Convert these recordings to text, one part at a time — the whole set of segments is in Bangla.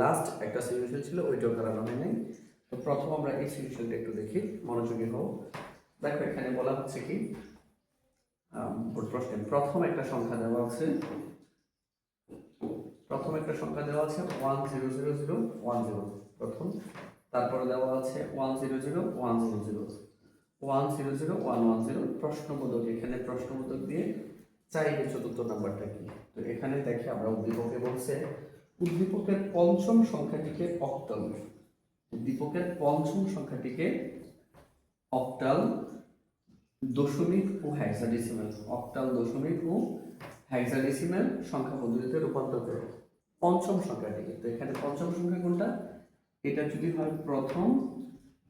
লাস্ট একটা সলিউশন ছিল, ওইটাও করানো হয় নেই। তো প্রথম আমরা এই সলিউশনটা একটু দেখি, মনোযোগী হও। দেখো, এখানে বলা হচ্ছে কি? প্রশ্নে। প্রথম একটা সংখ্যা দেওয়া আছে। প্রথম একটা সংখ্যা দেওয়া আছে one zero zero zero one zero প্রথম। তারপরে দেওয়া আছে one zero zero one zero zero one zero zero one one zero প্রশ্নবোধক, এখানে প্রশ্নবোধক দিয়ে চাইবে চতুর্থ নাম্বারটা কি? তো এখানে দেখে আমরা উদ্দীপকে বলছে উদ্দীপকের পঞ্চম সংখ্যাটিকে অক্টাল উদ্দীপকের পঞ্চম সংখ্যাটিকে অক্টাল দশমিক ও হ্যাক্সাডেসিমাল অক্টাল দশমিক ও হ্যাক্সাডেসিমাল সংখ্যা পদ্ধতিতে রূপান্তর করে। পঞ্চম সংখ্যাটিকে, তো এখানে পঞ্চম সংখ্যা কোনটা? এটা যদি হয় প্রথম,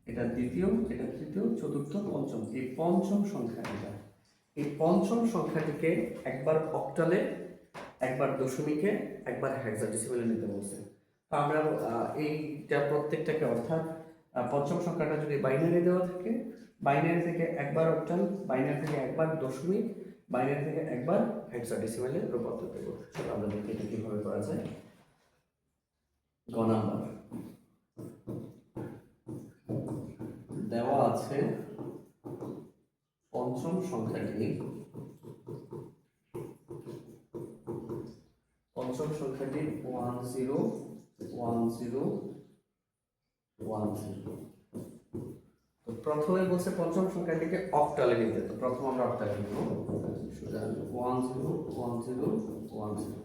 এটা দ্বিতীয়, এটা তৃতীয়, চতুর্থ, পঞ্চম। এই পঞ্চম সংখ্যা এটা এই পঞ্চম সংখ্যাটিকে একবার অক্টালে একবার দশমিকে, একবার হ্যাক্সাডেসিমালে নিতে বলছে। তো আমরা এইটা প্রত্যেকটাকে অর্থাৎ পঞ্চম সংখ্যাটা যদি বাইনারি দেওয়া থাকে বাইনারি থেকে একবার অক্টাল বাইনারি থেকে একবার দশমিক বাইনারি থেকে একবার হেক্সাডেসিমালে রূপান্তর দেবো। চলো আমরা দেখি এটা কীভাবে করা যায়? গ নাম্বার। দেওয়া আছে পঞ্চম সংখ্যাটি পঞ্চম সংখ্যাটি one zero one zero one zero তো প্রথমে বলছে পঞ্চম সংখ্যাটিকে অক্টালে নিতে। তো প্রথম আমরা অক্টালে নিব। সুতরাং one zero one zero one zero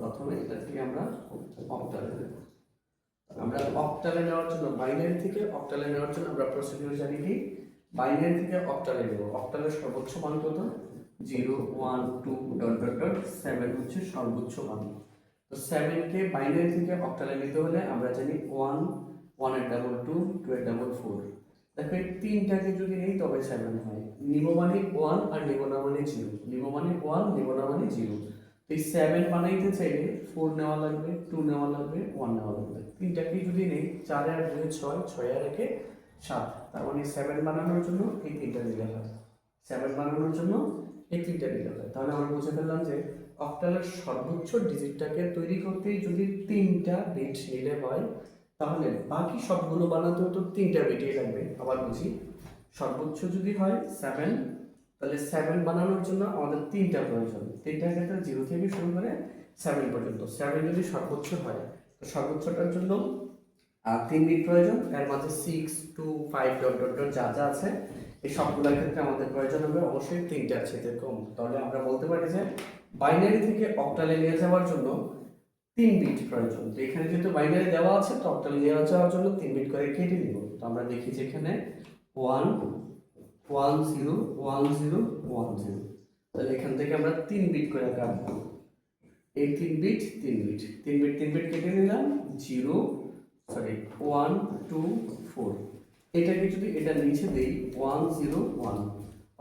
প্রথমে এটা থেকে আমরা অক্টালে নেব আমরা অক্টালে নেওয়ার জন্য বাইনারি থেকে অক্টালে নেওয়ার জন্য আমরা প্রসিডিউর জানি কি? বাইনারি থেকে অক্টালে নেব। অক্টালের সর্বোচ্চ মান কত? Zero one two dot dot dot seven হচ্ছে সর্বোচ্চ মান তো সেভেনকে বাইনারি থেকে অক্টালে নিতে হলে আমরা জানি ওয়ান ওয়ানের double two two double four দেখো এই তিনটাকে যদি নেই তবে সেভেন হয়। নিব মানে ওয়ান আর নিব না মানে জিরো নিব মানে ওয়ান নিব না মানে জিরো এই সেভেন বানাইতে চাইলে ফোর নেওয়া লাগবে টু নেওয়া লাগবে ওয়ান নেওয়া লাগবে। তিনটাকে যদি নেই, চার আর দুই ছয় ছয় আর একে সাত। তার মানে সেভেন বানানোর জন্য এই তিনটা নিলে হয়। সেভেন বানানোর জন্য এই তিনটা নিলে হয় তাহলে আমরা বুঝে ফেললাম যে অক্টালের সর্বোচ্চ ডিজিটটাকে তৈরি করতেই যদি তিনটা বিট নিলে হয়, তাহলে বাকি সবগুলো বানাতেও তো তিনটা বিটই লাগবে, আবার বুঝি। সর্বোচ্চ যদি হয় সেভেন তাহলে সেভেন বানানোর জন্য আমাদের তিনটা প্রয়োজন। তিনটা ক্ষেত্রে জিরো থেকে শুরু করে সেভেন পর্যন্ত। সেভেন যদি সর্বোচ্চ হয়, তো সর্বোচ্চটার জন্য তিন বিট প্রয়োজন। এর মাঝে six two five dot dot dot যা যা আছে এই সবগুলোর ক্ষেত্রে আমাদের প্রয়োজন হবে অবশ্যই তিনটা এতে কম তাহলে আমরা বলতে পারি যে বাইনারি থেকে অক্টালে নিয়ে যাওয়ার জন্য তিন বিট প্রয়োজন। তো এখানে যেহেতু বাইনারি দেওয়া আছে, তো অক্টালে নিয়ে যাওয়ার জন্য তিন বিট করে কেটে নিব তো আমরা দেখি যে এখানে one one zero one zero one zero তাহলে এখান থেকে আমরা তিন বিট করে কাটবো। এই তিন বিট তিন বিট তিন বিট তিন বিট কেটে নিলাম। Zero sorry one two four এটাকে যদি এটা নিচে দেই ওয়ান জিরো ওয়ান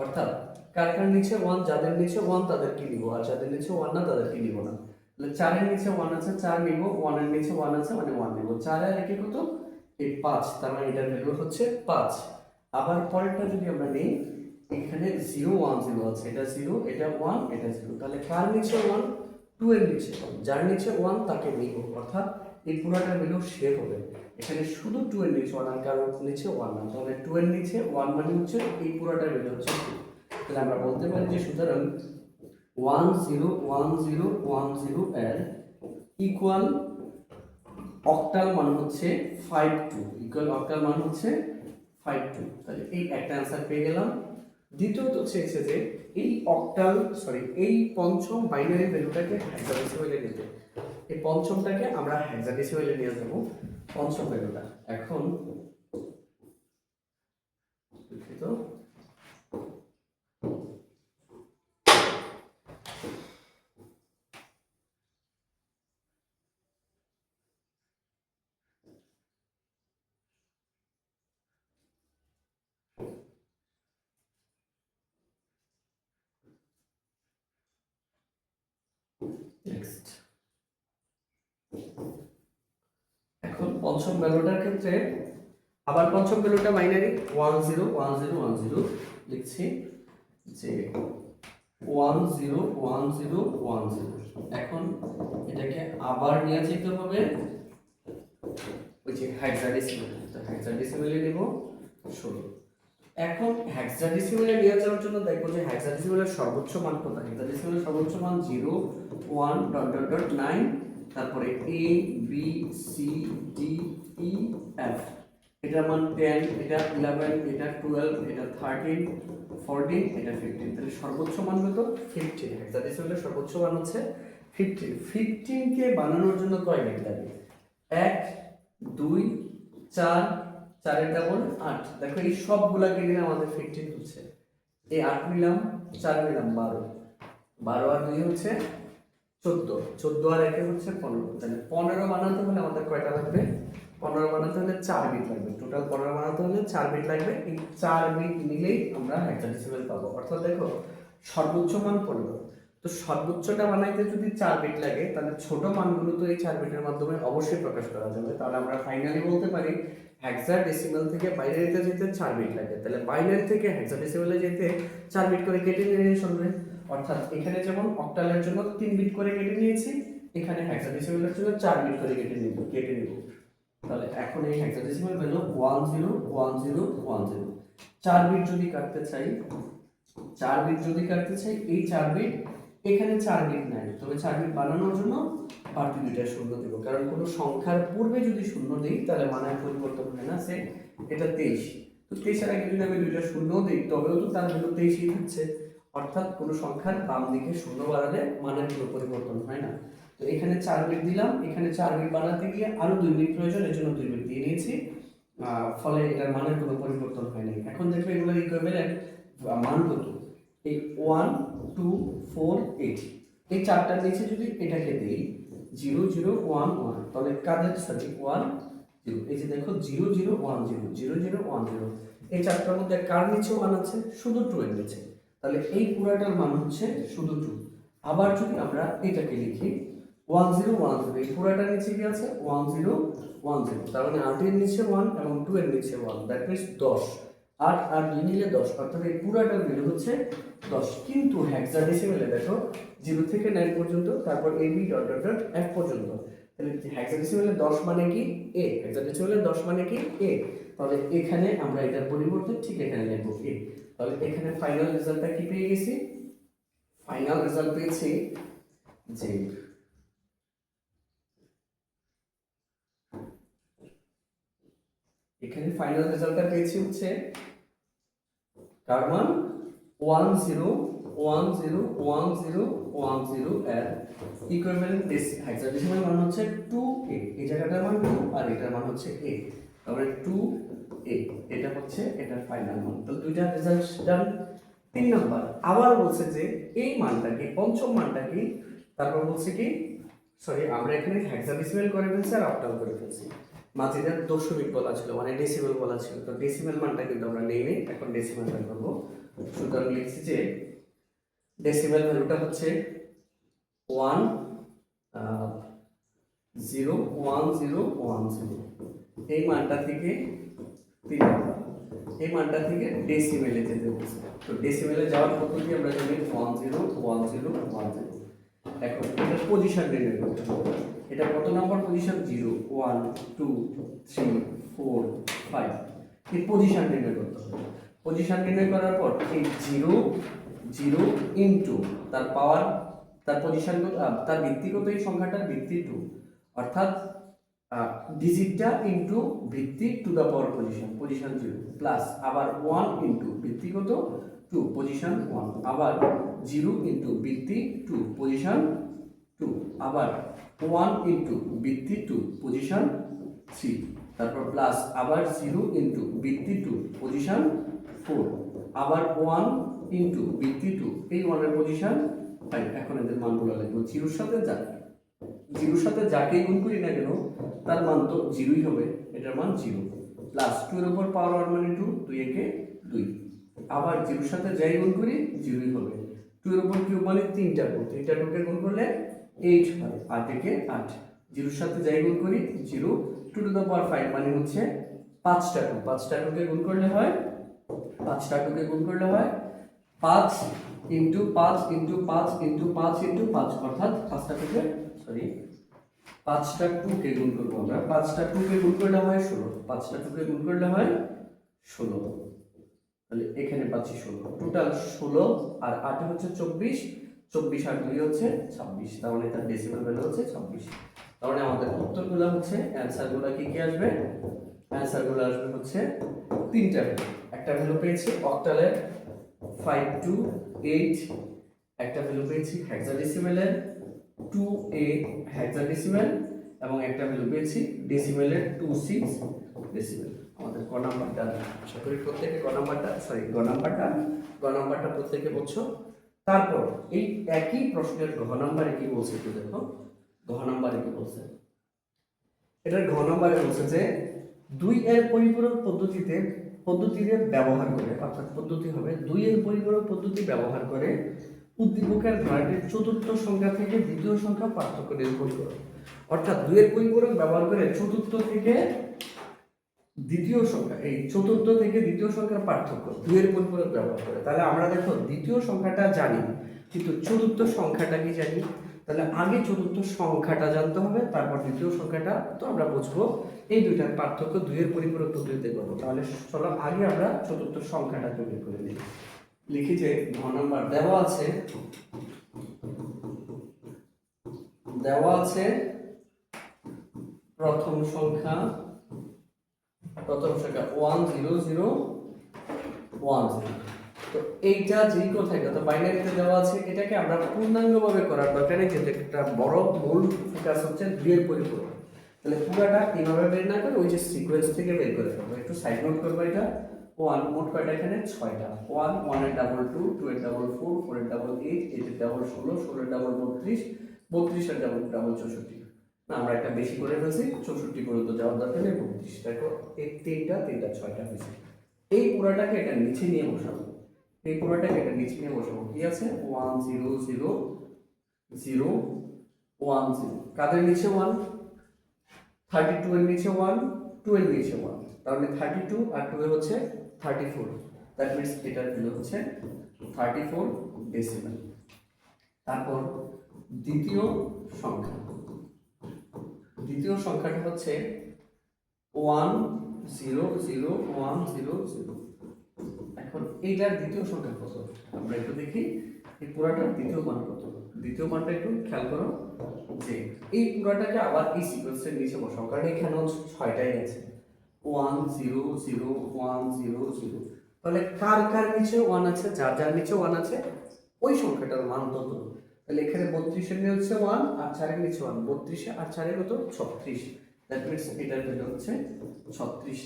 অর্থাৎ কার কার নিচে ওয়ান যাদের নিচে ওয়ান তাদেরকে নিব? আর যাদের নিচে ওয়ান না তাদেরকে নিব না? তাহলে চারের নিচে ওয়ান আছে, চার নিব ওয়ানের নিচে ওয়ান আছে মানে ওয়ান নিব। চার আর একে কত? এই পাঁচ। তার মানে এটার ভ্যালু হচ্ছে পাঁচ। আবার পরেরটা যদি আমরা নিই, এখানে জিরো ওয়ান জিরো আছে। এটা জিরো এটা ওয়ান এটা জিরো তাহলে কার নিচে ওয়ান টু এর নিচে যার নিচে ওয়ান তাকে নিব। অর্থাৎ এই পুরোটার ভ্যালু সে হবে। এখানে শুধু টু এর নিচে ওয়ান আর কারোর নিচে ওয়ান না। তাহলে টু এর নিচে ওয়ান মানে হচ্ছে এই পুরোটার ভ্যালু হচ্ছে টু তাহলে আমরা বলতে পারি যে সুতরাং one zero one zero one zero এর ইকুয়াল অক্টাল মান হচ্ছে ফাইভ টু ইকুয়াল অক্টাল মান হচ্ছে ফাইভ টু তাহলে এই একটা অ্যান্সার পেয়ে গেলাম। দ্বিতীয়ত চেয়েছে যে এই অক্টাল সরি এই পঞ্চম বাইনারি ভ্যালুটাকে হ্যাক্সাডেসিমালে নিতে এই পঞ্চমটাকে আমরা হ্যাক্সাডেসিমালে নিয়ে যাব। পঞ্চম ভ্যালুটা এখন দুঃখিত নেক্সট এখন পঞ্চম ভ্যালুটার ক্ষেত্রে আবার পঞ্চম ভ্যালুটা binary one zero one zero one zero লিখছি যে one zero one zero one zero এখন এটাকে আবার নিয়ে যেতে হবে ওই যে হেক্সাডেসিমেল তো হেক্সাডেসিমেলে নিব ষোলো। এখন হেক্সাডেসিমেলে নিয়ে যাওয়ার জন্য দেখব যে হেক্সাডেসিমেলের সর্বোচ্চ মান কত হেক্সাডেসিমেলের সর্বোচ্চ মান zero one dot dot dot nine তারপরে A B C D E F এটার মান টেন এটা ইলেভেন এটা টুয়েলভ এটা থার্টিন ফোরটিন এটা ফিফটিন তাহলে সর্বোচ্চ মান কত? ফিফটিন হেক্সাডেসিমেলের সর্বোচ্চ মান হচ্ছে ফিফটিন ফিফটিনকে বানানোর জন্য কয় বিট লাগে? এক, দুই, চার, চারের ডাবল আট। দেখো এই সবগুলাকে নিলে আমাদের ফিফটিন হচ্ছে। এই আট নিলাম, চার নিলাম বারো। বারো আর দুই হচ্ছে চোদ্দ। চোদ্দ আর একে হচ্ছে পনেরো। তাহলে পনেরো বানাতে হলে আমাদের কয়টা লাগবে? পনেরো বানাতে হলে চার বিট লাগবে। টোটাল পনেরো বানাতে হলে চার বিট লাগবে। এই চার বিট নিলেই আমরা হেক্সাডেসিমেল পাবো। অর্থাৎ দেখো, সর্বোচ্চ মান পনেরো। তো সর্বোচ্চটা বানাইতে যদি চার বিট লাগে, তাহলে ছোট মানগুলো তো এই চার বিটের মাধ্যমে অবশ্যই প্রকাশ করা যাবে। তাহলে আমরা ফাইনালি বলতে পারি হেক্সাডেসিমেল থেকে বাইনারিতে যেতে চার বিট লাগে। তাহলে বাইনারি থেকে হেক্সাডেসিমেলে যেতে চার বিট করে কেটে নিয়ে শুনবে অর্থাৎ এখানে যেমন অক্টালের জন্য তিন বিট করে কেটে নিয়েছি, এখানে হেক্সাডেসিমেলের জন্য চার বিট করে কেটে নিব কেটে নিব। তাহলে এখন এই hexadecimal value one zero one zero one zero চার বিট যদি কাটতে চাই, চার বিট যদি কাটতে চাই, এই চার বিট এখানে চার বিট নাই। তবে চার বিট বানানোর জন্য বাড়তি দুইটা শূন্য দেবো। কারণ কোনো সংখ্যার পূর্বে যদি শূন্য দিই, তাহলে মানের পরিবর্তন হয় না, সে এটা তেইশ। তো তেইশের আগে যদি আমি দুইটা শূন্য দিই, তবেও তো তার ভ্যালু তেইশই থাকছে। অর্থাৎ কোনো সংখ্যার বাম দিকে শূন্য বাড়ালে মানের কোনো পরিবর্তন হয় না। তো এখানে চার বিট দিলাম, এখানে চার বিট বাড়াতে গিয়ে আরও দুই মিনিট প্রয়োজন, এর জন্য দুই মিনিট দিয়ে নিয়েছি। ফলে এটার মানের কোনো পরিবর্তন হয়নি। এখন দেখবে এগুলো ইকুইভ্যালেন্ট মান কত? এই ওয়ান টু ফোর এইট এই চারটার নিচে যদি এটাকে দিই জিরো জিরো ওয়ান ওয়ান তাহলে কাদের সরি ওয়ান জিরো এই যে দেখো zero zero one zero zero zero one zero এই চারটার মধ্যে কার নিচে ওয়ান আছে? শুধু টু এর নিচে। তাহলে এই পুরাটার মান হচ্ছে শুধু টু আবার যদি আমরা এটাকে লিখি ওয়ান জিরো ওয়ান জিরো এই পুরাটার নিচে কি আছে? ওয়ান জিরো ওয়ান জিরো তার মানে আটের নিচে ওয়ান এবং টু এর নিচে ওয়ান দ্যাট মিনস দশ। আট আর দুই মিলে দশ, অর্থাৎ এই পুরাটার ভ্যালু হচ্ছে দশ। কিন্তু হেক্সাডেসিমেলে দেখো জিরো থেকে নাইন পর্যন্ত, তারপর A B dot dot dot এক পর্যন্ত। তাহলে হেক্সাডেসিমেলে দশ মানে কি? এ হেক্সাডেসিমেলে দশ মানে কি? এ তাহলে এখানে আমরা এটার পরিবর্তে ঠিক এখানে লিখব এ তাহলে এখানে ফাইনাল রেজাল্টটা কি পেয়ে গেছি? ফাইনাল রেজাল্ট পেয়েছি যে এখানে ফাইনাল রেজাল্টটা পেয়েছি হচ্ছে মান? One zero one zero one zero one zero এর ইকুইভ্যালেন্ট হেক্সাডেসিমাল মান হচ্ছে টু এ এই জায়গাটার মান টু আর এটার মান হচ্ছে এ তারপরে টু এ এটা হচ্ছে এটার ফাইনাল মান। তো দুইটা রেজাল্ট ডান তিন নাম্বার, আবার বলছে যে এই মানটাকে, পঞ্চম মানটাকে, তারপর বলছে কি সরি আমরা এখানে হেক্সাডেসিমাল করে ফেলছি আর অক্টাল করে ফেলছি। মাঝিদের দশমিক বলা ছিল মানে ডেসিমেল বলা ছিল। তো ডেসিমেল মানটা কিন্তু আমরা নেই নেই, এখন ডেসিমেলটা করব। সুতরাং লিখছি যে ডেসিমেল ভ্যালুটা হচ্ছে one zero one zero one zero এই মানটা থেকে তিন এই মানটা থেকে ডেসিমেলে যেতে বলছে। তো ডেসিমেলে যাওয়ার পদ্ধতি আমরা জানি one zero one zero one zero এখন এটা পজিশন নির্ণয় করতে হবে এটা কত number position zero one two three four five এই পজিশন নির্ণয় করতে হবে পজিশন নির্ণয় করার পর এই জিরো জিরো ইন্টু তার পাওয়ার তার পজিশন তার ভিত্তিগত এই সংখ্যাটার? ভিত্তি টু অর্থাৎ ডিজিটটা ইন্টু ভিত্তি two the power position position zero plus আবার ওয়ান ইন্টু ভিত্তিগত টু পজিশন ওয়ান আবার জিরো ইন্টু ভিত্তি টু পজিশন টু আবার ওয়ান ইন্টু ভিত্তি টু পজিশন থ্রি তারপর প্লাস আবার জিরো ইন্টু ভিত্তি টু পজিশন ফোর আবার ওয়ান ইন্টু ভিত্তি টু এই ওয়ানের পজিশন ফাইভ এখন এদের মানগুলো লিখব জিরোর সাথে যা জিরোর সাথে যাকে গুণ করি না কেন, তার মান তো জিরোই হবে, এটার মান জিরো। প্লাস টু এর উপর পাওয়ার ওয়ান মানে টু দুই একে দুই। আবার জিরোর সাথে যাই গুণ করি, জিরোই হবে। টু এর উপর কিউব মানে তিনটা টু তিনটা টুকে গুণ করলে এইট হয়, আট একে আট। জিরোর সাথে যাই গুণ করি, zero. Two to the power five মানে হচ্ছে পাঁচটা টু পাঁচটা টুকে গুণ করলে হয়, পাঁচটা টুকে গুণ করলে হয় পাঁচ ইন্টু পাঁচ ইন্টু পাঁচ ইন্টু পাঁচ ইন্টু পাঁচ। অর্থাৎ পাঁচটা টুকে সরি, পাঁচটা টু কে গুণ করব আমরা। পাঁচটা টু কে গুণ করলে হয় ষোলো। পাঁচটা টু কে গুণ করলে হয় ষোলো। তাহলে এখানে পাচ্ছি ষোলো। টোটাল ষোলো আর আটে হচ্ছে চব্বিশ। চব্বিশ আর দুই হচ্ছে ছাব্বিশ। মানে তার ডেসিমাল ভ্যালু হচ্ছে ছাব্বিশ। তার মানে আমাদের উত্তরগুলো হচ্ছে অ্যান্সারগুলো কি কি আসবে? অ্যান্সারগুলো আসবে হচ্ছে তিনটা একটা ভ্যালু পেয়েছি অক্টালের ফাইভ টু এইট একটা ভ্যালু পেয়েছি হেক্সাডেসিমেলের টু এ হেক্সাডেসিমেল এবং একটা ভ্যালু পেয়েছি ডেসিমেলের টু সিক্স ডেসিমেল আমাদের ক নাম্বারটা? আশা করি প্রত্যেকে ক নাম্বারটা? সরি গ নাম্বারটা? গ নাম্বারটা প্রত্যেকে বলছো? তারপর এই একই প্রশ্নের ঘ নাম্বারে কি বলছে একটু দেখো। ঘ নাম্বারে কি বলছে? এটার ঘ নাম্বারে বলছে যে দুই এর পরিপূরক পদ্ধতিতে পদ্ধতিতে ব্যবহার করে অর্থাৎ পদ্ধতি হবে দুই এর পরিপূরক পদ্ধতি ব্যবহার করে উদ্দীপকের ধারাটির চতুর্থ সংখ্যা থেকে দ্বিতীয় সংখ্যা পার্থক্য নিরূপণ করো। অর্থাৎ দুইয়ের পরিপূরক ব্যবহার করে চতুর্থ থেকে দ্বিতীয় সংখ্যা, এই চতুর্থ থেকে দ্বিতীয় সংখ্যার পার্থক্য দুয়ের পরিপূরক ব্যবহার করে। তাহলে আমরা দেখো দ্বিতীয় সংখ্যাটা জানি, কিন্তু চতুর্থ সংখ্যাটা কি জানি? তাহলে আগে চতুর্থ সংখ্যাটা জানতে হবে, তারপর দ্বিতীয় সংখ্যাটা তো আমরা বুঝব। এই দুইটার পার্থক্য দুইয়ের পরিপূরক পদ্ধতিতে করব। তাহলে চলো আগে আমরা চতুর্থ সংখ্যাটা তৈরি করে নিই। লিখি যে ঘ নম্বর দেওয়া আছে দেওয়া আছে প্রথম সংখ্যা প্রথম সংখ্যা one zero zero one zero তো এইটা যেই কথা, এটা তো বাইনারিতে দেওয়া আছে, এটাকে আমরা পূর্ণাঙ্গভাবে করার দরকার নেই যেটা একটা বড় মূল ফোকাস হচ্ছে দুইয়ের পরিপূরক। তাহলে পুরাটা এইভাবে বের না করে ওই যে সিকোয়েন্স থেকে বের করে ফেলব। একটু সাইড নোট করব এটা। ওয়ান মোট কয়টা এখানে? ছয়টা। ওয়ান ওয়ানের ডাবল টু টু এর ডাবল ফোর ফোর এর ডাবল এইট এইটের ডাবল ষোলো ষোলোর ডাবল বত্রিশ বত্রিশের ডাবল ডাবল চৌষট্টি। না, আমরা একটা বেশি করে ফেলছি, চৌষট্টি করে তো যাওয়ার দরকার নেই, বত্রিশ। দেখো এই তিনটা তিনটা, ছয়টা হয়েছে এই পুরাটাকে এটা নিচে নিয়ে বসাবো। এই পুরোটাকে এটা নিচে নিয়ে বসাবো। কি আছে? One zero zero zero one zero কাদের নিচে ওয়ান থার্টি টু এর নিচে ওয়ান টু এর নিচে ওয়ান তাহলে থার্টি টু আর টু এর হচ্ছে থার্টি ফোর দ্যাট মিনস এটার ভ্যালু হচ্ছে থার্টি ফোর ডেসিমেল তারপর দ্বিতীয় সংখ্যা। দ্বিতীয় সংখ্যাটা হচ্ছে one zero zero one zero zero এখন এইটার দ্বিতীয় সংখ্যা কত? আমরা একটু দেখি, এই পুরাটার দ্বিতীয় মান কত? দ্বিতীয় মানটা একটু খেয়াল করো যে এই পুরাটাকে আবার এই সিকোয়েন্সের নিচে বসাও, কারণ এখানেও ছয়টাই আছে। One zero zero one zero zero তাহলে কার কার নিচে ওয়ান আছে? যার যার নিচে ওয়ান আছে? ওই সংখ্যাটার মান তত তাহলে এখানে বত্রিশের নিচে হচ্ছে ওয়ান আর চারের নিচে ওয়ান বত্রিশে আর চারের কত? ছত্রিশ। দ্যাট মিনস এটার ভ্যালু হচ্ছে ছত্রিশ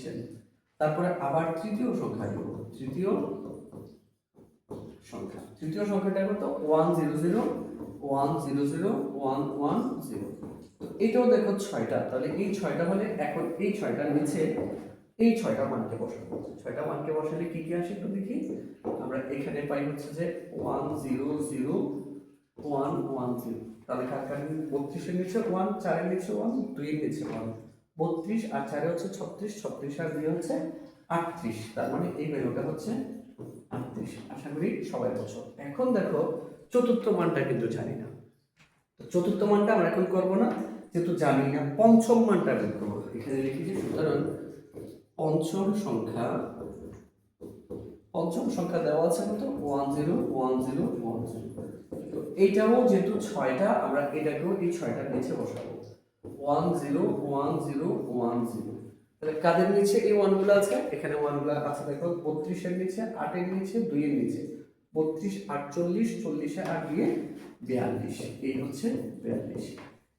তারপরে আবার তৃতীয় সংখ্যা তৃতীয় সংখ্যা। তৃতীয় সংখ্যাটা কত? One zero zero one zero zero one one zero এটাও দেখো ছয়টা। তাহলে এই ছয়টা হলে এখন এই ছয়টার নিচে এই ছয়টা মানকে বসাবো। ছয়টা মানকে বসালে কি কি আসে একটু দেখি। আমরা এখানে পাই হচ্ছে যে one zero zero one one zero তাহলে কার কার বত্রিশের নিচে ওয়ান চারের নিচে ওয়ান দুইয়ের নিচে ওয়ান বত্রিশ আর চারে হচ্ছে ছত্রিশ ছত্রিশ আর দুই হচ্ছে আটত্রিশ। তার মানে এই ভ্যালুটা হচ্ছে আশা করি সবাই বলছো। এখন দেখো, চতুর্থ মানটা কিন্তু জানি না। তো চতুর্থ মানটা আমরা এখন না, যেহেতু জানি না, পঞ্চম মানটা বের করব। এখানে লিখেছি, সুতরাং পঞ্চম সংখ্যা পঞ্চম সংখ্যা দেওয়া আছে কত? One zero one zero one zero. তো এইটাও যেহেতু ছয়টা, আমরা এটাকেও এই ছয়টার নিচে বসাবো। One zero one zero one zero. তাহলে কাদের নিচে এই ওয়ানগুলো আছে? এখানে ওয়ানগুলো আছে, দেখো, বত্রিশের নিচে আটের নিচে, দুইয়ের নিচে। বত্রিশ, আটচল্লিশ, চল্লিশে আট দিয়ে বিয়াল্লিশ। এই হচ্ছে বিয়াল্লিশ।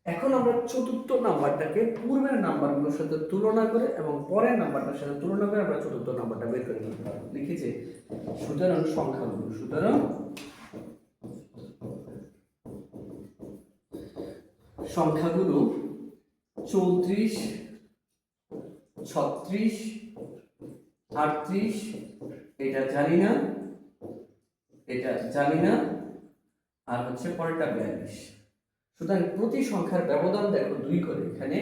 এখন আমরা চতুর্থ নাম্বারটাকে পূর্বের নাম্বারগুলোর সাথে তুলনা করে এবং পরের নাম্বারটার সাথে তুলনা করে আমরা চতুর্থ নাম্বারটা বের করে নিতে পারব। লিখেছে সুতরাং সংখ্যাগুলো সুতরাং সংখ্যাগুলো চৌত্রিশ ছত্রিশ, আটত্রিশ, এটা জানি না, এটা জানি না, আর হচ্ছে পরেরটা বিয়াল্লিশ। সুতরাং প্রতি সংখ্যার ব্যবধান দেখো দুই করে, এখানে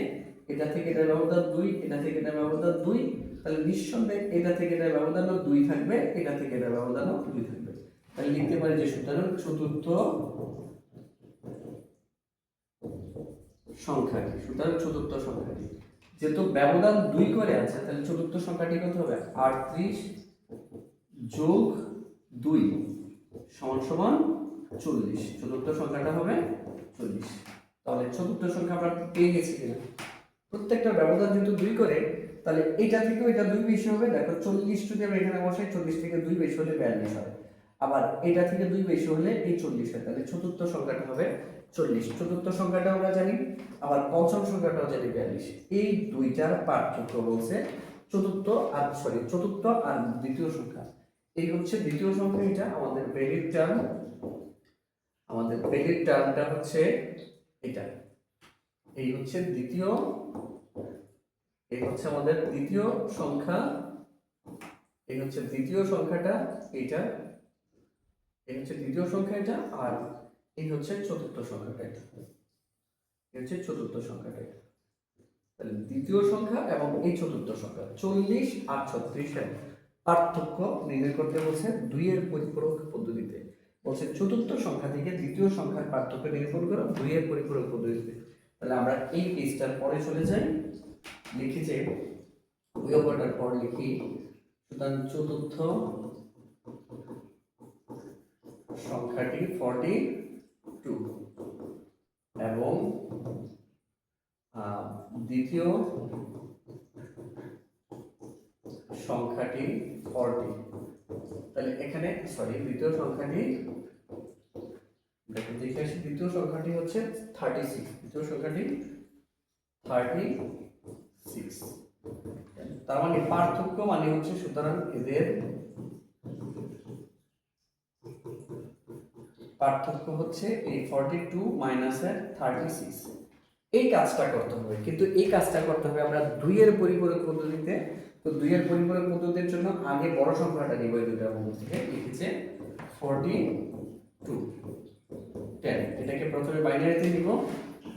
এটা থেকে এটা ব্যবধান দুই, এটা থেকে এটা ব্যবধান দুই, তাহলে নিঃসন্দেহে এটা থেকে এটা ব্যবধানও দুই থাকবে, এটা থেকে এটা ব্যবধানও দুই থাকবে। তাহলে লিখতে পারি যে সুতরাং চতুর্থ সংখ্যাটি, সুতরাং চতুর্থ সংখ্যাটি। যেহেতু ব্যবধান দুই করে আছে, তাহলে চতুর্থ সংখ্যাটি কত হবে? আটত্রিশ যোগ দুই সমান সমান চল্লিশ। চতুর্থ সংখ্যাটা হবে চল্লিশ। তাহলে চতুর্থ সংখ্যা আমরা পেয়ে গেছি কিনা? প্রত্যেকটা ব্যবধান যেহেতু দুই করে, তাহলে এটা থেকেও এটা দুই বেশি হবে। দেখো, চল্লিশ যদি আমরা এখানে বসাই, চল্লিশ থেকে দুই বেশি হলে বিয়াল্লিশ হয়। আবার এটা থেকে দুই বেশি হলে এই চল্লিশ হয়। তাহলে চতুর্থ সংখ্যাটা হবে চল্লিশ, চতুর্থ সংখ্যাটা আমরা জানি, আবার পঞ্চম সংখ্যাটাও জানি বিয়াল্লিশ। এই দুইটার পার্থক্য বলছে চতুর্থ আর সরি চতুর্থ আর দ্বিতীয় সংখ্যা। এই হচ্ছে দ্বিতীয় সংখ্যা, এটা আমাদের ভ্যালিড টার্ম আমাদের ভ্যালিড টার্মটা হচ্ছে এটা। এই হচ্ছে দ্বিতীয়, এই হচ্ছে আমাদের দ্বিতীয় সংখ্যা। এই হচ্ছে দ্বিতীয় সংখ্যাটা, এইটা। এই হচ্ছে দ্বিতীয় সংখ্যা এটা, আর এই হচ্ছে চতুর্থ সংখ্যাটা এই হচ্ছে চতুর্থ সংখ্যাটা তাহলে দ্বিতীয় সংখ্যা এবং এই চতুর্থ সংখ্যা, চল্লিশ আর ছত্রিশের পার্থক্য নির্ণয় করতে বলছে দুইয়ের পরিপূরক পদ্ধতিতে। বলছে চতুর্থ সংখ্যা থেকে দ্বিতীয় সংখ্যার পার্থক্য নিরূপণ করো, দুইয়ের পরিপূরক পদ্ধতিতে। তাহলে আমরা এই পেজটার পরে চলে যাই। লিখি যে ওই পর লিখি, সুতরাং চতুর্থ সংখ্যাটি ফর্টি টু এবং দ্বিতীয় সংখ্যাটি ফর্টি তাহলে এখানে সরি দ্বিতীয় সংখ্যাটি, দেখুন, দেখে আসি, দ্বিতীয় সংখ্যাটি হচ্ছে থার্টি সিক্স দ্বিতীয় সংখ্যাটি থার্টি সিক্স তার মানে পার্থক্য মানে হচ্ছে সুতরাং এদের পার্থক্য হচ্ছে এই ফর্টি টু মাইনাসের থার্টি সিক্স এই কাজটা করতে হবে, কিন্তু এই কাজটা করতে হবে আমরা দুইয়ের পরিপূরক পদ্ধতিতে। তো দুইয়ের পরিপূরক পদ্ধতির জন্য আগে বড় সংখ্যাটা নিব এই দুটার মধ্যে থেকে লিখেছে ফর্টি টু টেন এটাকে প্রথমে বাইনারিতে নিব।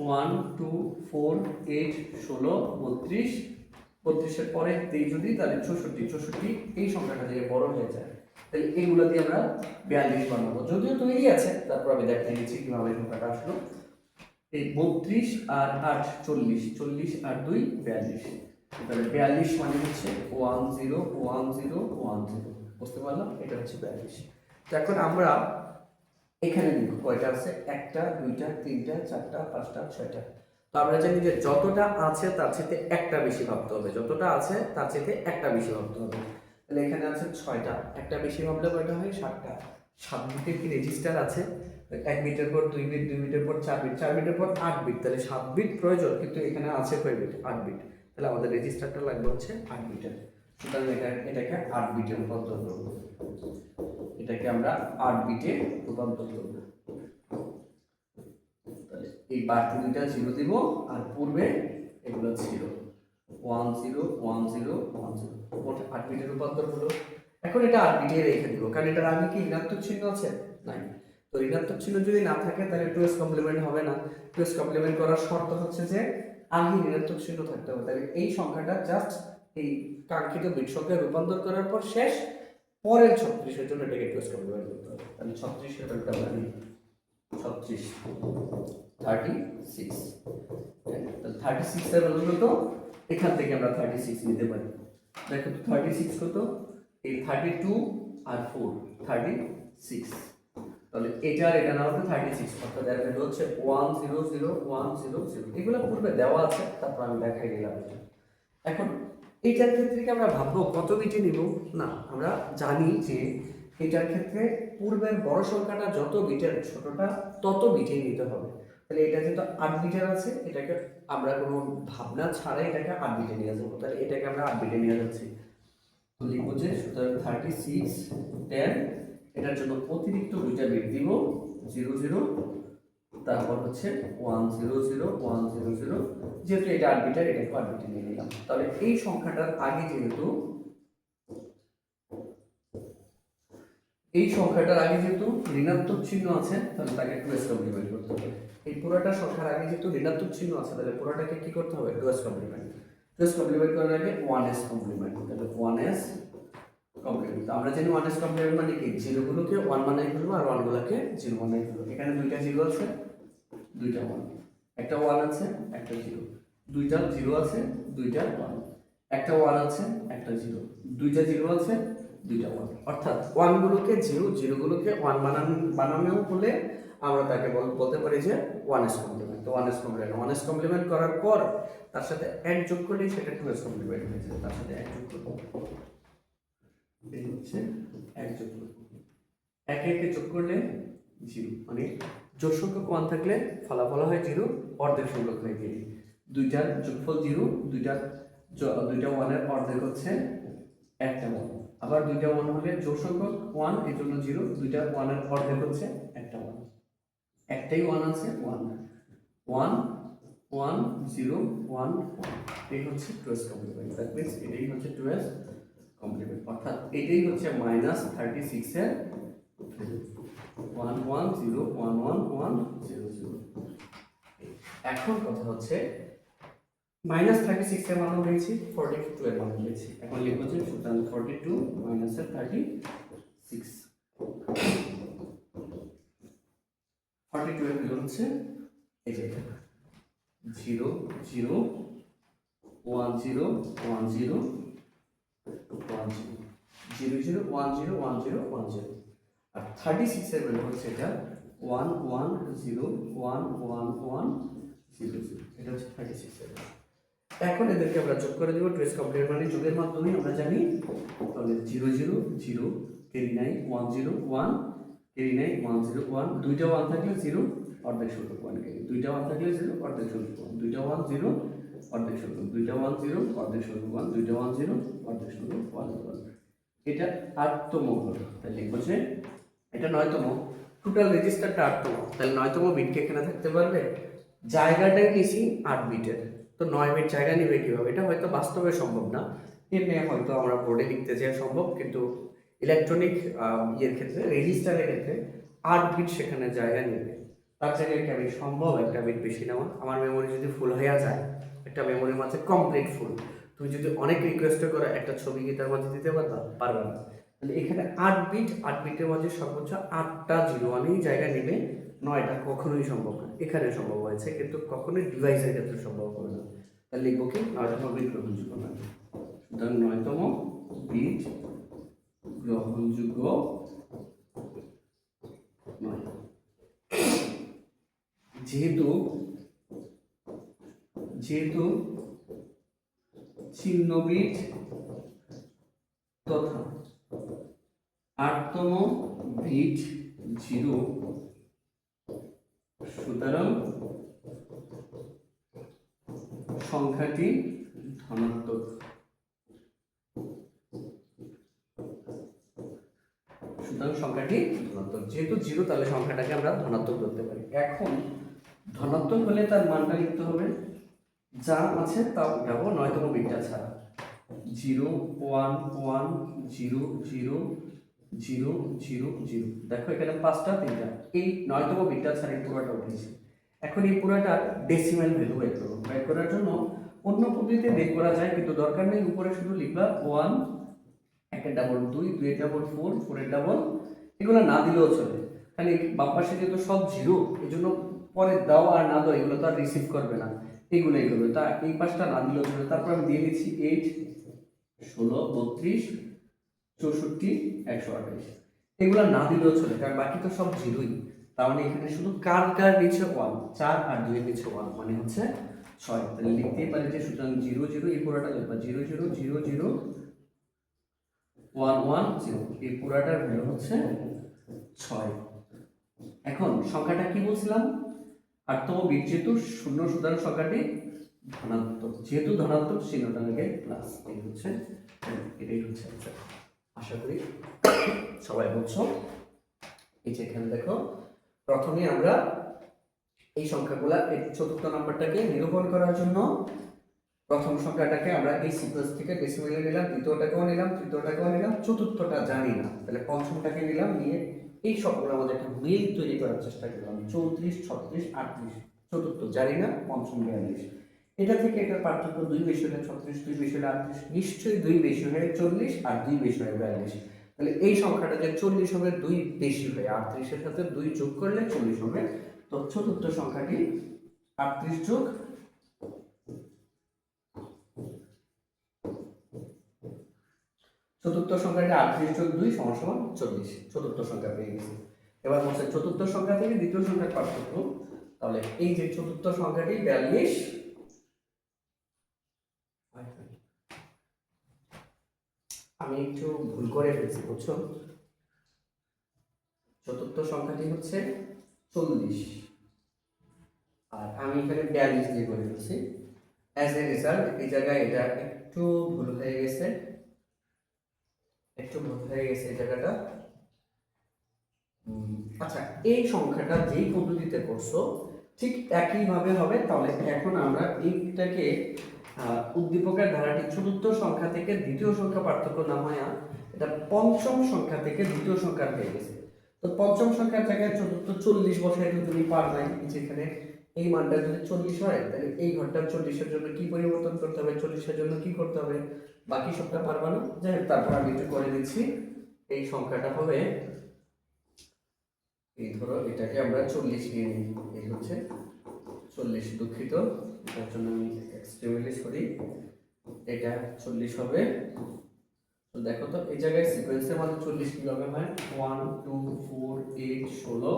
ওয়ান টু ফোর এইট ষোলো, বত্রিশ। বত্রিশের পরে দিই যদি, তাহলে চৌষট্টি। চৌষট্টি এই সংখ্যাটা থেকে বড় হয়ে যায়। তাহলে এইগুলো দিয়ে আমরা বিয়াল্লিশ বানাবো। যদিও তৈরি আছে, তারপর আমি দেখাই দিচ্ছি কীভাবে সংখ্যাটা আসলো। এই বত্রিশ আর আট চল্লিশ চল্লিশ আর দুই বিয়াল্লিশ। তাহলে বিয়াল্লিশ মানে হচ্ছে one zero one zero one zero বুঝতে পারলাম? এটা হচ্ছে বিয়াল্লিশ। তো এখন আমরা এখানে নিব কয়টা আছে? একটা, দুইটা, তিনটা, চারটা, পাঁচটা, ছয়টা। তো আমরা জানি যে যতটা আছে তার চেয়ে একটা বেশি ভাবতে হবে। যতটা আছে তার চেয়ে একটা বেশি ভাবতে হবে। তাহলে এখানে আছে ছয়টা। একটা বেশি ভাবলে কয়টা হয়? সাতটা। সাত বিটের কি রেজিস্টার আছে? এক বিটের পর দুই বিট, দুই বিটের পর চার বিট, চার বিটের পর আট বিট। তাহলে সাত বিট প্রয়োজন, কিন্তু এখানে আছে কয় বিট? আট বিট। তাহলে আমাদের রেজিস্টারটা লাগবে হচ্ছে আট বিটের। সুতরাং এটা, এটাকে আট বিটে রূপান্তর করব। এটাকে আমরা আট বিটে রূপান্তর করব। এই বাড়তি দুইটা জিরো দিব, আর পূর্বে এগুলো one zero one zero one zero আট রূপান্তর হলো। এখন এটা আট বিটে রেখে দিব, কারণ এটার আগে কি ঋণাত্মক চিহ্ন আছে? নাই। তো ঋণাত্মক চিহ্ন যদি না থাকে, তাহলে টু এস কমপ্লিমেন্ট হবে না। টু এস কমপ্লিমেন্ট করার শর্ত হচ্ছে যে আগে ঋণাত্মক চিহ্ন থাকতে হবে। তাহলে এই সংখ্যাটা জাস্ট এই কাঙ্ক্ষিত বিট সংখ্যায় রূপান্তর করার পর শেষ। পরের ছত্রিশের জন্য এটাকে টু এস কমপ্লিমেন্ট করতে হবে। তাহলে ছত্রিশের একটা জানি ছত্রিশ থার্টি সিক্স থার্টি সিক্সের কত এখান থেকে আমরা থার্টি সিক্স নিতে পারি। দেখো তো থার্টি সিক্স কত? এই থার্টি টু আর ফোর থার্টি সিক্স তাহলে এটা আর এটা না হতে থার্টি সিক্স অর্থাৎ এর ভ্যালু হচ্ছে one zero zero one zero zero এগুলো পূর্বে দেওয়া আছে, তারপর আমি দেখাই দিলাম এখন এইটার ক্ষেত্রে কি আমরা ভাববো? কত বিটে নিব? না, আমরা জানি যে এটার ক্ষেত্রে পূর্বের বড় সংখ্যাটা যত বিটের ছোটটা, তত বিটে নিতে হবে। তাহলে এটা যেহেতু আট আছে, এটাকে আমরা কোনো ভাবনা ছাড়াই এটাকে আট নিয়ে যাব। তাহলে এটাকে আমরা আট নিয়ে যাচ্ছি। লিখব যে সুতরাং থার্টি সিক্স টেন এটার জন্য অতিরিক্ত দুইটা বিট দিব জিরো জিরো তারপর হচ্ছে one zero zero one zero zero যেহেতু এটা আট বিটার এটাকে আট নিয়ে নিলাম। তাহলে এই সংখ্যাটার আগে যেহেতু, এই সংখ্যাটার আগে যেহেতু ঋণাত্মক চিহ্ন আছে, তাহলে তাকে টু এস কমপ্লিমেন্ট করতে হবে। এই পুরোটা সংখ্যার আগে যেহেতু ঋণাত্মক চিহ্ন আছে, তাহলে পুরোটাকে কি করতে হবে? Two's complement two's complement করার আগে ওয়ান এস কমপ্লিমেন্ট তাহলে ওয়ান এস কমপ্লিমেন্ট আমরা জানি ওয়ান এস কমপ্লিমেন্ট মানে কি? জিরোগুলোকে ওয়ান বানাই ফেলব আর ওয়ানগুলোকে জিরো বানাই ফেলব এখানে দুইটা জিরো আছে, দুইটা ওয়ান একটা ওয়ান আছে, একটা জিরো। দুইটা জিরো আছে, দুইটা ওয়ান একটা ওয়ান আছে, একটা জিরো। দুইটা জিরো আছে, দুইটা ওয়ান অর্থাৎ ওয়ানগুলোকে জিরো, জিরোগুলোকে ওয়ান বানান বানানো হলে আমরা তাকে বল- বলতে পারি যে ওয়ান এস কমপ্লিমেন্ট তো one's complement one's complement করার পর তার সাথে এক যোগ করলেই সেটা টু এস কমপ্লিমেন্ট হয়ে যাবে। তার সাথে এক যোগ হচ্ছে এক যোগ একে একে যোগ করলে জিরো মানে জোর সংখ্যক ওয়ান থাকলে ফলাফল হয় জিরো অর্ধেক সংখ্যক হয়ে গেলে দুইটার যোগফল জিরো দুইটার জ- দুইটা ওয়ানের অর্ধেক হচ্ছে একটা ওয়ান আবার দুইটা ওয়ান হলে জোর সংখ্যক ওয়ান এই জন্য জিরো দুইটা ওয়ানের অর্ধেক হচ্ছে একটাই ওয়ান আছে one one one zero one এই হচ্ছে টুয়েলভ কমপ্লিমেন্ট দ্যাট মিনস এটাই হচ্ছে টুয়েলভ কমপ্লিমেন্ট অর্থাৎ এটাই হচ্ছে মাইনাস থার্টি সিক্সের one one zero one one one zero zero এখন কথা হচ্ছে মাইনাস থার্টি সিক্স এর মান পেয়েছি ফর্টি টু এর মান পেয়েছি। এখন লিখব যে সুতরাং ফর্টি টু মাইনাসের থার্টি সিক্স ফর্টি এর ভ্যালু হচ্ছে এই যে zero zero, one zero one zero one zero zero zero, one zero one zero one zero. আর থার্টি সিক্সের ভ্যালু হচ্ছে এটা, one one, zero, one one one, zero zero. এটা হচ্ছে থার্টি সিক্সের এখন এদেরকে আমরা যোগ করে দেবো ট্রেস কমপ্লিট মানে যোগের মাধ্যমে আমরা জানি, তাহলে জিরো জিরো জিরো কেরি নাই ওয়ান জিরো ওয়ান কেরি নাই ওয়ান জিরো ওয়ান দুইটা ওয়ান থাকলে জিরো অর্ধেক সংখ্যক ওয়ান কেরি দুইটা ওয়ান থাকলে জিরো অর্ধেক সংখ্যক ওয়ান দুইটা ওয়ান জিরো অর্ধেক সংখ্যক দুইটা ওয়ান জিরো অর্ধেক সংখ্যক ওয়ান দুইটা ওয়ান জিরো অর্ধেক সংখ্যক ওয়ান ওয়ান এটা আটতম হলো তাহলে লিখব এটা নয়তম। টোটাল রেজিস্টারটা আটতম। তাহলে নয়তম বিটকে এখানে থাকতে পারবে? জায়গাটাই নিয়েছি আট বিটের তো নয় বিট জায়গা নেবে কীভাবে? এটা হয়তো বাস্তবে সম্ভব না। এমনি হয়তো আমরা বোর্ডে লিখতে চাই সম্ভব, কিন্তু ইলেকট্রনিক ইয়ের ক্ষেত্রে রেজিস্টারের ক্ষেত্রে আট বিট সেখানে জায়গা নেবে। তার জায়গায় কি আমি সম্ভব, একটা বিট বেশি নেওয়া। আমার মেমোরি যদি ফুল হয়ে যায়, একটা মেমোরির মাঝে কমপ্লিট ফুল তুমি যদি অনেক রিকোয়েস্ট করো একটা ছবি কি তার মাঝে দিতে পারবা? পারবে না। তাহলে এখানে আট বিট আট বিটের মাঝে সর্বোচ্চ আটটা জিরো ওয়ানেই জায়গা নেবে। নয়টা কখনোই সম্ভব না। এখানে সম্ভব হয়েছে, কিন্তু কখনোই ডিভাইসের ক্ষেত্রে সম্ভব হবে না। তাহলে লিখব কি? নয়তম বিট গ্রহণযোগ্য নয়। সুতরাং নয়তম বিট গ্রহণযোগ্য যেহেতু যেহেতু চিহ্ন বিট তথা আটতম বিট জিরো সুতরাং সংখ্যাটি ধনাত্মক সুতরাং সংখ্যাটি ধনাত্মক যেহেতু জিরো তাহলে সংখ্যাটাকে আমরা ধনাত্মক ধরতে পারি। এখন ধনাত্মক হলে তার মানটা লিখতে হবে, যা আছে তা উঠাবো নয়তম বিটটা ছাড়া। Zero, one one, zero zero zero zero zero. দেখো এখানে পাঁচটা, তিনটা। এই নয়তম বিটটা ছাড়া এই পুরোটা উঠেছে। এখন এই পুরোটা ডেসিমেল ভ্যালু বের করব বের করার জন্য অন্য পদ্ধতিতে বের করা যায়, কিন্তু দরকার নেই উপরে শুধু লিখবা ওয়ান একের ডাবল দুই দুইয়ের ডাবল ফোর ফোরের ডাবল এগুলো না দিলেও চলে। খালি বাম পাশে যেহেতু সব জিরো এই জন্য পরে দাও আর না দাও, এগুলো তো আর রিসিভ করবে না। এগুলো এগুলো। তা এই পাশটা না দিলেও চলে। তারপর আমি দিয়ে দিচ্ছি এইট ষোলো, বত্রিশ, চৌষট্টি, একশো আঠাশ। এগুলো না দিলেও চলে, কারণ বাকি তো সব জিরোই। তার মানে এখানে শুধু কার কার নিচে ওয়ান চার আর দুইয়ের নিচে ওয়ান মানে হচ্ছে ছয়। তাহলে লিখতেই পারি যে সুতরাং জিরো জিরো, এই পুরোটা লিখবা। Zero zero zero zero one one zero এই পুরাটার ভ্যালু হচ্ছে ছয়। এখন সংখ্যাটা কি বলছিলাম? আটতম বিট যেহেতু শূন্য সুতরাং সংখ্যাটি ধনাত্মক। যেহেতু ধনাত্মক, চিহ্নটা প্লাস এই হচ্ছে এটাই হচ্ছে। আশা করি সবাই বলছো এই যে এখানে দেখো, প্রথমে আমরা এই সংখ্যাগুলা, এই চতুর্থ নাম্বারটাকে নিরূপণ করার জন্য প্রথম সংখ্যাটাকে আমরা এই সিকোয়েন্স থেকে ডেসিমেলে নিলাম, দ্বিতীয়টাকেও নিলাম, তৃতীয়টাকেও নিলাম, চতুর্থটা জানি না। তাহলে পঞ্চমটাকে নিলাম, নিয়ে এই সবগুলো আমাদের একটা মিল তৈরি করার চেষ্টা করলাম। চৌত্রিশ, ছত্রিশ, আটত্রিশ, চতুর্থ, জানি না, পঞ্চম বিয়াল্লিশ এটা থেকে এটার পার্থক্য দুই বেশি হলে ছত্রিশ, দুই বেশি হলে আটত্রিশ, নিশ্চয়ই দুই বেশি হয়ে চল্লিশ আর দুই বেশি হয়ে বিয়াল্লিশ। তাহলে এই সংখ্যাটা যে চল্লিশ হবে দুই বেশি হয়ে আটত্রিশের সাথে দুই যোগ করলে চল্লিশ হবে। তো চতুর্থ সংখ্যাটি আটত্রিশ যোগ চতুর্থ সংখ্যাটি আটত্রিশ যোগ দুই সমান চল্লিশ চতুর্থ সংখ্যা পেয়ে গেছি। এবার হচ্ছে চতুর্থ সংখ্যা থেকে দ্বিতীয় সংখ্যার পার্থক্য। তাহলে এই যে চতুর্থ সংখ্যাটি বিয়াল্লিশ, আমি একটু ভুল করে ফেলছি, বুঝছ? চতুর্থ সংখ্যাটি হচ্ছে চল্লিশ। আর আমি এখানে বিয়াল্লিশ দিয়ে করে ফেলছি। অ্যাজ এ রেজাল্ট এই জায়গায় এটা একটু ভুল হয়ে গেছে। একটু ভুল হয়ে গেছে এই জায়গাটা। আচ্ছা এই সংখ্যাটা যেই পদ্ধতিতে করছ, ঠিক একইভাবে হবে। তাহলে এখন আমরা এইটাকে উদ্দীপকের ধারাটি চতুর্থ সংখ্যা থেকে দ্বিতীয় সংখ্যা পার্থক্য না হয় এটা পঞ্চম সংখ্যা থেকে দ্বিতীয় সংখ্যা হয়ে গেছে। তো পঞ্চম সংখ্যার জায়গায় চতুর্থ চল্লিশ বসায় তো তুমি পার নাই যেখানে এই মানটা যদি চল্লিশ হয়, তাহলে এই ঘরটা চল্লিশের জন্য কি পরিবর্তন করতে হবে? চল্লিশের জন্য কি করতে হবে? বাকি সবটা পারবা না? যাই তারপর আমি একটু করে দিচ্ছি। এই সংখ্যাটা হবে, এই ধরো এটাকে আমরা চল্লিশ নিয়ে নিই। এই হচ্ছে চল্লিশ দুঃখিত। এটার জন্য আমি এক্সট্রিমিলিশ করি। এটা চল্লিশ হবে। তো দেখো তো, এই জায়গায় সিকোয়েন্সের মধ্যে চল্লিশ কীভাবে হয়? ওয়ান টু ফোর এইট ষোলো,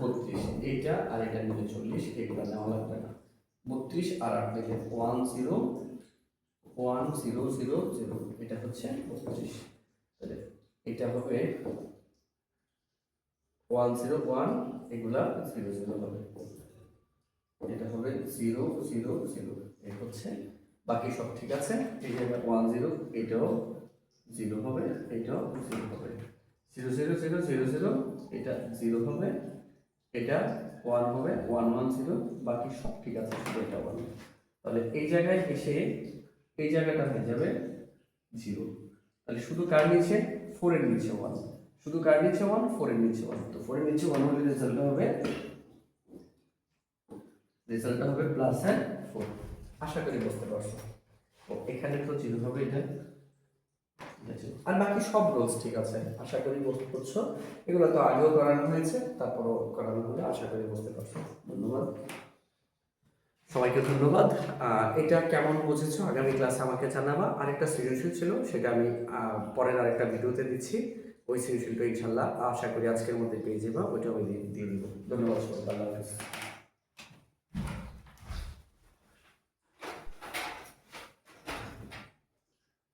বত্রিশ। এইটা আর এটা নিলে চল্লিশ এগুলো নেওয়া লাগবে না। বত্রিশ আর আট নিলে one zero one zero zero zero, এটা হচ্ছে বত্রিশ তাহলে এটা হবে ওয়ান জিরো ওয়ান, এগুলা জিরো জিরো হবে। এটা হবে জিরো জিরো জিরো এই হচ্ছে বাকি সব ঠিক আছে? এই জায়গায় ওয়ান জিরো, এটাও জিরো হবে, এটাও জিরো হবে। Zero zero zero zero zero, এটা জিরো হবে, এটা ওয়ান হবে, ওয়ান ওয়ান জিরো, বাকি সব ঠিক আছে, শুধু এটা ওয়ান। তাহলে এই জায়গায় এসে এই জায়গাটা হয়ে যাবে জিরো তাহলে শুধু কার নিচে? ফোরের নিচে ওয়ান শুধু কার নিচে ওয়ান ফোরের নিচে ওয়ান তো ফোরের নিচে ওয়ান হলে রেজাল্টটা হবে রেজাল্টটা হবে প্লাস হ্যাঁ ফোর আশা করি বুঝতে পারছ। ও এখানে তো জিরো হবে এটা। আর বাকি সব রোজ ঠিক আছে। আশা করি বুঝতে পারছ। এগুলো তো আগেও করানো হয়েছে, তারপরও করানো হলে আশা করি বুঝতে পারছ। ধন্যবাদ। সবাইকে ধন্যবাদ। এটা কেমন বুঝেছ? আগামী ক্লাসে আমাকে জানাবা। আরেকটা সৃজনশীল ছিল, সেটা আমি পরের আরেকটা ভিডিওতে দিচ্ছি। ওই সৃজনশীলটা ইনশাল্লাহ আশা করি আজকের মধ্যে পেয়ে যাবা। ওইটা আমি দিয়ে দিয়ে দিব। ধন্যবাদ সবাই আল্লাহ হাফেজ।